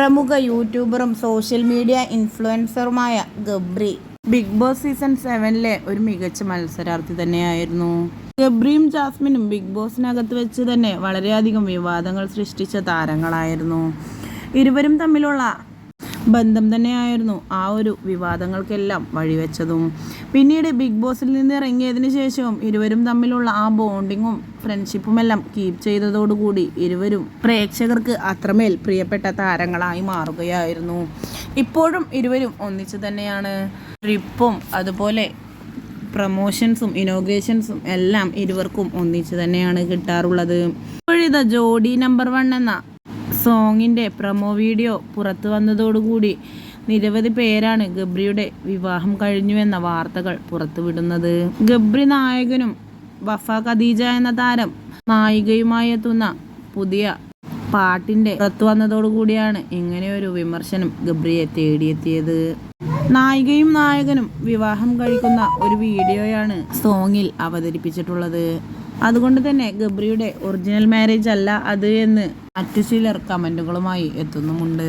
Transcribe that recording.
പ്രമുഖ യൂട്യൂബറും social media ഇൻഫ്ലുവൻസറുമായ ഗബ്രി. ബിഗ് ബോസ് സീസൺ സെവനിലെ ഒരു മികച്ച മത്സരാർത്ഥി തന്നെയായിരുന്നു. ഗബ്രിയും ജാസ്മിനും ബിഗ് ബോസിനകത്ത് വെച്ച് തന്നെ വളരെയധികം വിവാദങ്ങൾ സൃഷ്ടിച്ച താരങ്ങളായിരുന്നു. ഇരുവരും തമ്മിലുള്ള ബന്ധം തന്നെയായിരുന്നു. ആ ഒരു വിവാദങ്ങൾക്കെല്ലാം വഴിവെച്ചതും. പിന്നീട് ബിഗ് ബോസിൽ നിന്ന് ഇറങ്ങിയതിന് ശേഷവും ഇരുവരും തമ്മിലുള്ള ആ ബോണ്ടിങ്ങും ഫ്രണ്ട്ഷിപ്പും എല്ലാം കീപ്പ് ചെയ്തതോടുകൂടി ഇരുവരും പ്രേക്ഷകർക്ക് അത്രമേൽ പ്രിയപ്പെട്ട താരങ്ങളായി മാറുകയായിരുന്നു. ഇപ്പോഴും ഇരുവരും ഒന്നിച്ചു തന്നെയാണ്. ട്രിപ്പും അതുപോലെ പ്രമോഷൻസും ഇനോഗ്രേഷൻസും എല്ലാം ഇരുവർക്കും ഒന്നിച്ചു തന്നെയാണ് കിട്ടാറുള്ളത്. ഇപ്പോഴിതാ ജോഡി നമ്പർ വൺ എന്ന സോങ്ങിന്റെ പ്രൊമോ വീഡിയോ പുറത്തു വന്നതോടുകൂടി നിരവധി പേരാണ് ഗബ്രിയുടെ വിവാഹം കഴിഞ്ഞുവെന്ന വാർത്തകൾ പുറത്തുവിടുന്നത്. ഗബ്രി നായകനും വഫ ഖദീജ എന്ന താരം നായികയുമായി എത്തുന്ന പുതിയ പാട്ടിന്റെ പുറത്തു വന്നതോടുകൂടിയാണ് ഇങ്ങനെയൊരു വിമർശനം ഗബ്രിയെ തേടിയെത്തിയത്. നായികയും നായകനും വിവാഹം കഴിക്കുന്ന ഒരു വീഡിയോയാണ് സോങ്ങിൽ അവതരിപ്പിച്ചിട്ടുള്ളത്. അതുകൊണ്ട് തന്നെ ഗബ്രിയുടെ ഒറിജിനൽ മാരേജ് അല്ല അത് എന്ന് മറ്റു ചിലർ കമന്റുകളുമായി എത്തുന്നുമുണ്ട്.